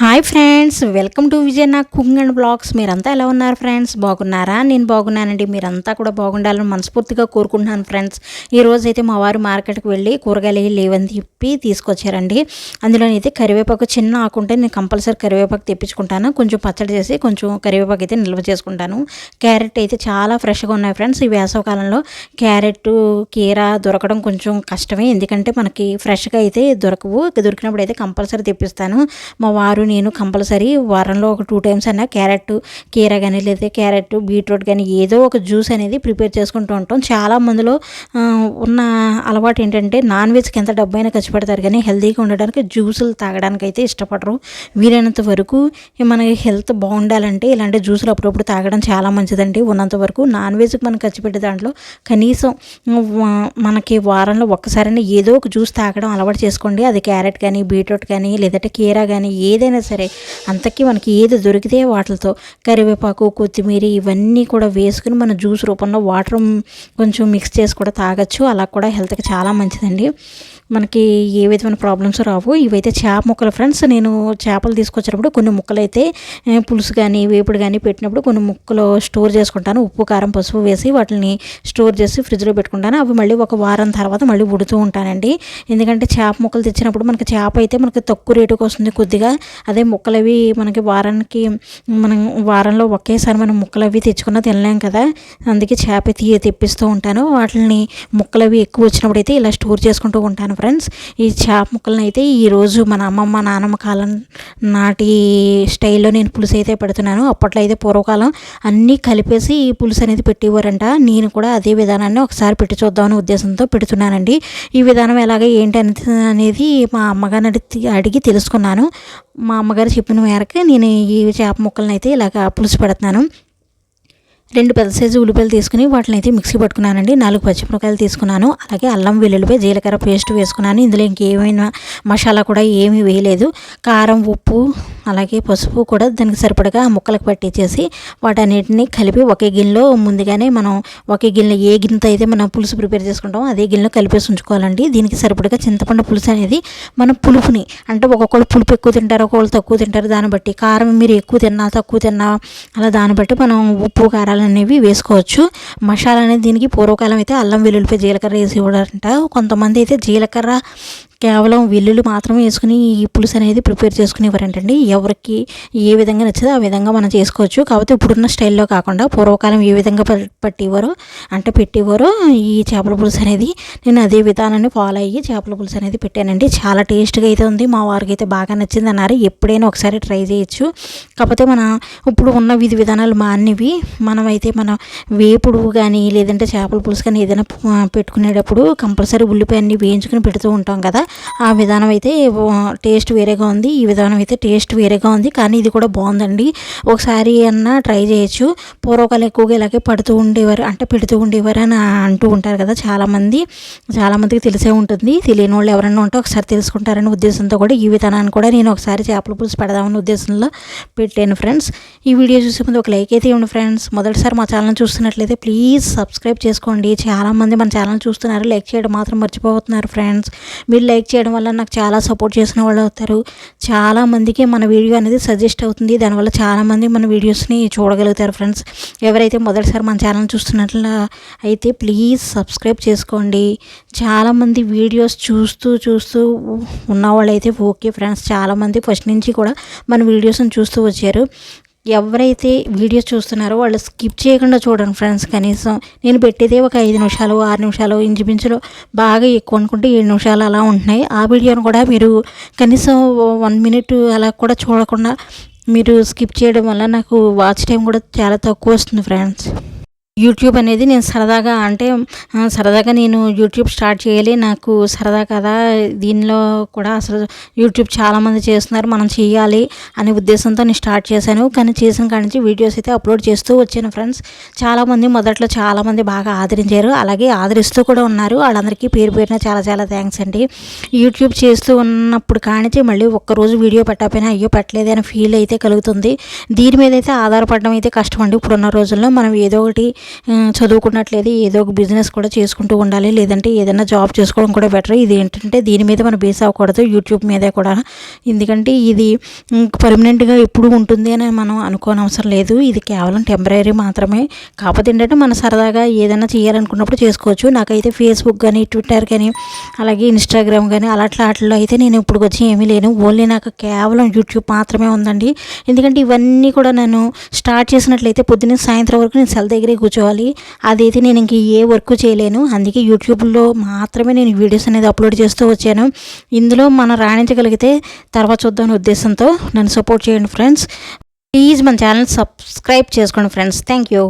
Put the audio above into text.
Hi friends welcome to Vijay నా cooking and blogs. మీరంతా ఎలా ఉన్నారు ఫ్రెండ్స్? బాగున్నారా? నేను బాగున్నానండి. మీరంతా కూడా బాగుండాలని మనస్ఫూర్తిగా కోరుకుంటున్నాను ఫ్రెండ్స్. ఈరోజు అయితే మా వారు మార్కెట్కి వెళ్ళి కూరగాయలు లేవని చెప్పి తీసుకొచ్చారండి. అందులోనైతే కరివేపాకు చిన్న ఆకుంటే నేను కంపల్సరీ కరివేపాకు తెప్పించుకుంటాను. కొంచెం పచ్చడి చేసి కొంచెం కరివేపాకు అయితే నిల్వ చేసుకుంటాను. క్యారెట్ అయితే చాలా ఫ్రెష్గా ఉన్నాయి ఫ్రెండ్స్. ఈ వేసవకాలంలో క్యారెట్ కీర దొరకడం కొంచెం కష్టమే. ఎందుకంటే మనకి ఫ్రెష్గా అయితే దొరకవు. దొరికినప్పుడు అయితే కంపల్సరీ తెప్పిస్తాను. మా వారు నేను కంపల్సరీ వారంలో ఒక టూ టైమ్స్ అయినా క్యారెట్ కీర కానీ లేదా క్యారెట్ బీట్రూట్ కానీ ఏదో ఒక జ్యూస్ అనేది ప్రిపేర్ చేసుకుంటూ ఉంటాం. చాలా మందిలో ఉన్న అలవాటు ఏంటంటే నాన్ వెజ్కి ఎంత డబ్బైనా ఖర్చు పెడతారు కానీ హెల్తీగా ఉండడానికి జ్యూసులు తాగడానికి అయితే ఇష్టపడరు. వీలైనంత వరకు మనకి హెల్త్ బాగుండాలంటే ఇలాంటి జ్యూసులు అప్పుడప్పుడు తాగడం చాలా మంచిదండి. ఉన్నంత వరకు నాన్ వెజ్కి మనం ఖర్చు పెట్టే దాంట్లో కనీసం మనకి వారంలో ఒక్కసారైనా ఏదో ఒక జ్యూస్ తాగడం అలవాటు చేసుకోండి. అది క్యారెట్ కానీ బీట్రూట్ కానీ లేదంటే కీరా కానీ ఏదైనా సరే అంతకీ మనకి ఏది దొరికితే వాటితో కరివేపాకు కొత్తిమీర ఇవన్నీ కూడా వేసుకుని మన జ్యూస్ రూపంలో వాటర్ కొంచెం మిక్స్ చేసి కూడా తాగొచ్చు. అలా కూడా హెల్త్కి చాలా మంచిదండి. మనకి ఏ విధమైన ప్రాబ్లమ్స్ రావు. ఇవైతే చేప ముక్కలు ఫ్రెండ్స్ నేను చేపలు తీసుకొచ్చినప్పుడు కొన్ని ముక్కలు అయితే పులుసు కానీ వేపుడు కానీ పెట్టినప్పుడు కొన్ని ముక్కలు స్టోర్ చేసుకుంటాను. ఉప్పు కారం పసుపు వేసి వాటిని స్టోర్ చేసి ఫ్రిడ్జ్లో పెట్టుకుంటాను. అవి మళ్ళీ ఒక వారం తర్వాత మళ్ళీ ఉడుతూ ఉంటానండి. ఎందుకంటే చేప ముక్కలు తెచ్చినప్పుడు మనకి చేప అయితే మనకి తక్కువ రేటుకి వస్తుంది కొద్దిగా. అదే ముక్కలు అవి మనకి వారానికి మనం వారంలో ఒకేసారి మనం ముక్కలు అవి తెచ్చుకున్న తినలేం కదా. అందుకే చేప తీయ తెప్పిస్తూ ఉంటాను. వాటిని ముక్కలు అవి ఎక్కువ వచ్చినప్పుడు అయితే ఇలా స్టోర్ చేసుకుంటూ ఉంటాను. ఫ్రెండ్స్ ఈ చేప ముక్కలను అయితే ఈరోజు మన అమ్మమ్మ నానమ్మ కాలం నాటి స్టైల్లో నేను పులుసు అయితే పెడుతున్నాను. అప్పట్లో అయితే పూర్వకాలం అన్నీ కలిపేసి ఈ పులుసు అనేది పెట్టేవారంట. నేను కూడా అదే విధానాన్ని ఒకసారి పెట్టి చూద్దామనే ఉద్దేశంతో పెడుతున్నానండి. ఈ విధానం ఎలాగ ఏంటి అనేది అనేది మా అమ్మగారిని అడిగి అడిగి తెలుసుకున్నాను. మా అమ్మగారు చెప్పిన మేరకు నేను ఈ చేప ముక్కలను అయితే ఇలాగ పులుసు పెడుతున్నాను. రెండు పెద్ద సైజు ఉల్లిపాయలు తీసుకుని వాటిని అయితే మిక్సీ పట్టుకున్నానండి. నాలుగు పచ్చిమిరపకాయలు తీసుకున్నాను. అలాగే అల్లం వెల్లుల్లిపై జీలకర్ర పేస్ట్ వేసుకున్నాను. ఇందులో ఇంకేమైనా మసాలా కూడా ఏమీ వేయలేదు. కారం ఉప్పు అలాగే పసుపు కూడా దానికి సరిపడగా ముక్కలకు పట్టించేసి వాటన్నిటిని కలిపి ఒకే గిన్నెలో ముందుగానే మనం ఒకే గిన్నెలో ఏ గిన్నెతో అయితే మనం పులుసు ప్రిపేర్ చేసుకుంటామో అదే గిన్నెలో కలిపేసి ఉంచుకోవాలండి. దీనికి సరిపడగా చింతపండు పులుసు అనేది మన పులుపుని అంటే ఒక్కొక్కళ్ళు పులుపు ఎక్కువ తింటారు ఒక్కొక్కళ్ళు తక్కువ తింటారు దాన్ని బట్టి కారం మీరు ఎక్కువ తిన్నా తక్కువ తిన్నా అలా దాన్ని బట్టి మనం ఉప్పు కారాలు అనేవి వేసుకోవచ్చు. మసాలా అనేది దీనికి పూర్వకాలం అయితే అల్లం వెల్లుల్లిపై జీలకర్ర వేసి ఇవ్వడంట. కొంతమంది అయితే జీలకర్ర కేవలం వెల్లుల్లి మాత్రమే వేసుకుని ఈ పులుసు అనేది ప్రిపేర్ చేసుకునేవారంటండి. ఎవరికి ఏ విధంగా నచ్చదో ఆ విధంగా మనం చేసుకోవచ్చు. కాకపోతే ఇప్పుడున్న స్టైల్లో కాకుండా పూర్వకాలం ఏ విధంగా ప- పట్టేవారో అంటే పెట్టేవారో ఈ చేపల పులుసు అనేది నేను అదే విధానాన్ని ఫాలో అయ్యి చేపల పులుసు అనేది పెట్టానండి. చాలా టేస్ట్గా అయితే ఉంది. మా వారికి అయితే బాగా నచ్చింది అన్నారు. ఎప్పుడైనా ఒకసారి ట్రై చేయొచ్చు. కాకపోతే మన ఇప్పుడు ఉన్న విధి విధానాలు మానివి మనమైతే మన వేపుడు కానీ లేదంటే చేపల పులుసు కానీ ఏదైనా పెట్టుకునేటప్పుడు కంపల్సరీ ఉల్లిపాయ అన్ని వేయించుకుని పెడుతూ ఉంటాం కదా. ఆ విధానం అయితే టేస్ట్ వేరేగా ఉంది ఈ విధానం అయితే టేస్ట్ వేరేగా ఉంది కానీ ఇది కూడా బాగుందండి. ఒకసారి అన్నా ట్రై చేయొచ్చు. పూర్వకాలం ఎక్కువగా ఇలాగే పడుతూ ఉండేవారు అంటే పెడుతూ ఉండేవారు అని అంటూ ఉంటారు కదా చాలామంది. చాలామందికి తెలిసే ఉంటుంది. తెలియని వాళ్ళు ఎవరైనా ఉంటే ఒకసారి తెలుసుకుంటారనే ఉద్దేశంతో కూడా ఈ విధానాన్ని కూడా నేను ఒకసారి చేపల పులుసు పెడదామనే ఉద్దేశంలో పెట్టాను ఫ్రెండ్స్. ఈ వీడియో చూసే ముందు ఒక లైక్ అయితే ఇవ్వండి ఫ్రెండ్స్. మొదటిసారి మా ఛానల్ చూస్తున్నట్లయితే ప్లీజ్ సబ్స్క్రైబ్ చేసుకోండి. చాలామంది మన ఛానల్ చూస్తున్నారు. లైక్ చేయడం మాత్రం మర్చిపోతున్నారు ఫ్రెండ్స్. మీరు లైక్ లైక్ చేయడం వల్ల నాకు చాలా సపోర్ట్ చేసిన వాళ్ళు అవుతారు. చాలామందికి మన వీడియో అనేది సజెస్ట్ అవుతుంది. దానివల్ల చాలామంది మన వీడియోస్ని చూడగలుగుతారు ఫ్రెండ్స్. ఎవరైతే మొదటిసారి మన ఛానల్ చూస్తున్నట్లు అయితే ప్లీజ్ సబ్స్క్రైబ్ చేసుకోండి. చాలామంది వీడియోస్ చూస్తూ చూస్తూ ఉన్నవాళ్ళు అయితే ఓకే ఫ్రెండ్స్. చాలామంది ఫస్ట్ నుంచి కూడా మన వీడియోస్ని చూస్తూ వచ్చారు. ఎవరైతే వీడియో చూస్తున్నారో వాళ్ళు స్కిప్ చేయకుండా చూడండి ఫ్రెండ్స్ కనీసం. నేను పెట్టేదే ఒక ఐదు నిమిషాలు ఆరు నిమిషాలు ఇంచుమించులు బాగా ఎక్కువ అనుకుంటే ఏడు నిమిషాలు అలా ఉంటున్నాయి. ఆ వీడియోను కూడా మీరు కనీసం వన్ మినిట్ అలా కూడా చూడకుండా మీరు స్కిప్ చేయడం వల్ల నాకు వాచ్ టైం కూడా చాలా తక్కువ వస్తుంది ఫ్రెండ్స్. యూట్యూబ్ అనేది నేను సరదాగా అంటే సరదాగా నేను యూట్యూబ్ స్టార్ట్ చేయాలి. నాకు సరదా కదా. దీనిలో కూడా అసలు యూట్యూబ్ చాలామంది చేస్తున్నారు. మనం చేయాలి అనే ఉద్దేశంతో నేను స్టార్ట్ చేశాను. కానీ చేసిన కాడి నుంచి వీడియోస్ అయితే అప్లోడ్ చేస్తూ వచ్చాను ఫ్రెండ్స్ చాలామంది మొదట్లో చాలామంది బాగా ఆదరించారు. అలాగే ఆదరిస్తూ కూడా ఉన్నారు. వాళ్ళందరికీ పేరు పేరున చాలా చాలా థ్యాంక్స్ అండి. యూట్యూబ్ చేస్తూ ఉన్నప్పుడు కానించి మళ్ళీ ఒక్కరోజు వీడియో పెట్టకపోయినా అయ్యో పెట్టలేదు అనే ఫీల్ అయితే కలుగుతుంది. దీని మీద అయితే ఆధారపడడం అయితే కష్టం అండి. ఇప్పుడున్న రోజుల్లో మనం ఏదో ఒకటి చదువుకున్నట్లయితే ఏదో ఒక బిజినెస్ కూడా చేసుకుంటూ ఉండాలి. లేదంటే ఏదైనా జాబ్ చేసుకోవడం కూడా బెటర్. ఇది ఏంటంటే దీని మీద మనం బేస్ అవ్వకూడదు. యూట్యూబ్ మీదే కూడా. ఎందుకంటే ఇది పర్మనెంట్గా ఎప్పుడు ఉంటుంది అని మనం అనుకోని అవసరం లేదు. ఇది కేవలం టెంపరీ మాత్రమే. కాకపోతే ఏంటంటే మన సరదాగా ఏదైనా చేయాలనుకున్నప్పుడు చేసుకోవచ్చు. నాకైతే ఫేస్బుక్ కానీ ట్విట్టర్ కానీ అలాగే ఇన్స్టాగ్రామ్ కానీ అలాంటి వాటిలో అయితే నేను ఇప్పుడు వచ్చి ఏమీ లేను. ఓన్లీ నాకు కేవలం యూట్యూబ్ మాత్రమే ఉందండి. ఎందుకంటే ఇవన్నీ కూడా నేను స్టార్ట్ చేసినట్లయితే పొద్దున్న సాయంత్రం వరకు నేను సెల్ దగ్గరే కూర్చోవాలి. అదైతే నేను ఇంక ఏ వర్క్ చేయలేను. అందుకే యూట్యూబ్లో మాత్రమే నేను వీడియోస్ అనేది అప్లోడ్ చేస్తూ వచ్చాను. ఇందులో మనం రాణించగలిగితే తర్వాత చూద్దాం ఉద్దేశంతో నన్ను సపోర్ట్ చేయండి ఫ్రెండ్స్. ప్లీజ్ మన ఛానల్ సబ్స్క్రైబ్ చేసుకోండి ఫ్రెండ్స్. Thank you